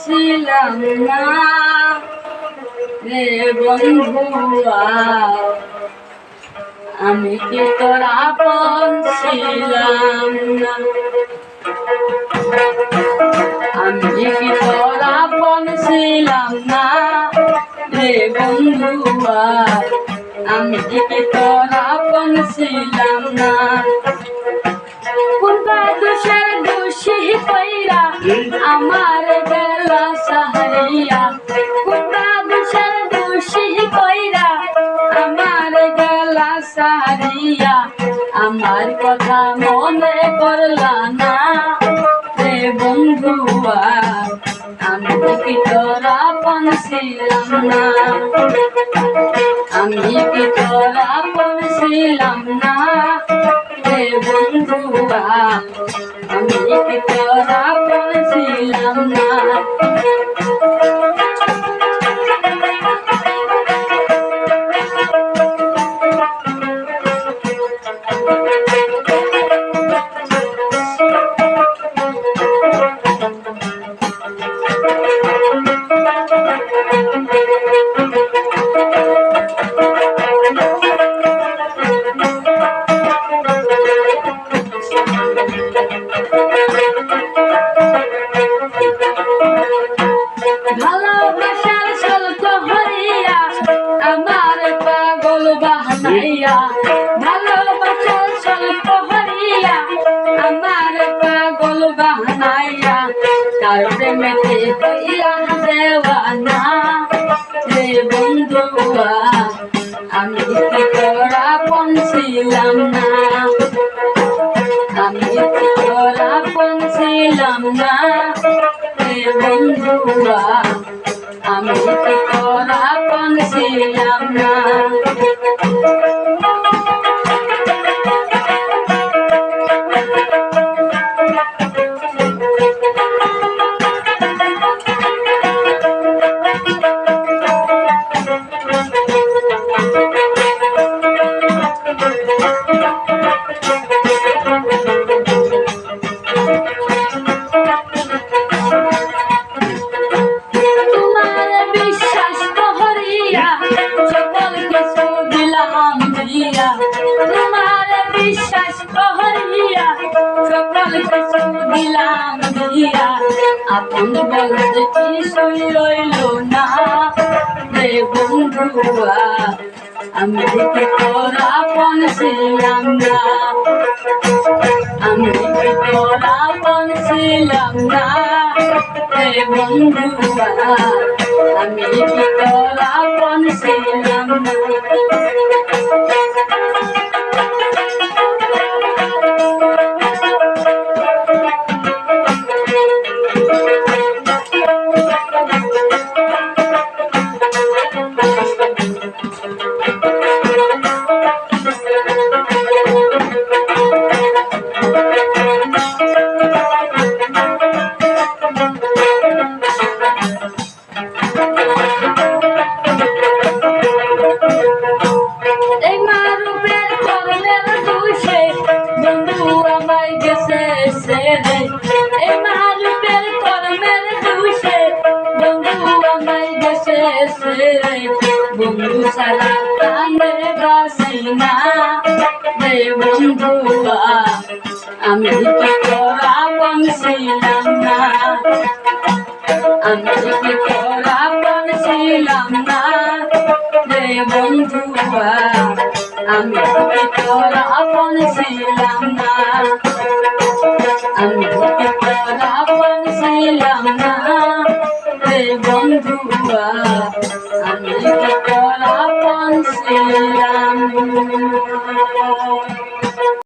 ছিলাম না। রে বন্ধুয়া আমি কি তোর আপন ছিলাম না? আমি কি তোর আপন ছিলাম না? রে বন্ধুয়া আমি কি তোর আপন ছিলাম না? কোনটা দোষের দোষী কইরা আমার গলা সাহারিয়া আমার কথা মনে করলা না। রে বন্ধুয়া, আমি কি তোরা আপন না। আমি কি তোরা আপন ছিলাম না। রে বন্ধুয়া, আমি কি তোরা ভালোবাসার স্বল্প হইয়া, আমার পাগল বাহানাইয়া। ভালোবাসার স্বল্প হইয়া, আমার পাগল বাহানাইয়া। তার প্রেমেতে হইয়া দেওয়ানা? রে বন্ধুয়া, আমি কি তোরা পৌঁছিলাম না? আমি কি তোরা পৌঁছিলাম না? বন্ধুয়া আমি কি তোরা পৌঁছিলাম না। দিয়া তোমার বিশ্বাস করিয়া, সকল কিছু দিলাম দিয়া। আপন বলতে কিছুই রইল না রে বন্ধুয়া আমি কি তোর আপন ছিলাম না? আমি কি তোর আপন ছিলাম না রে বন্ধুয়া আমি কি তোর আপন ছিলাম না? কানে বাসি না রে বন্ধুয়া আমি কি তোরা বংশিলাম না। আমি কি তোরা বংশিলাম না রে বন্ধুয়া আমি কি আপন ছিলাম না। আমি কি আপন ছিলাম না রে বন্ধুয়া আমি কি তোরা Islam.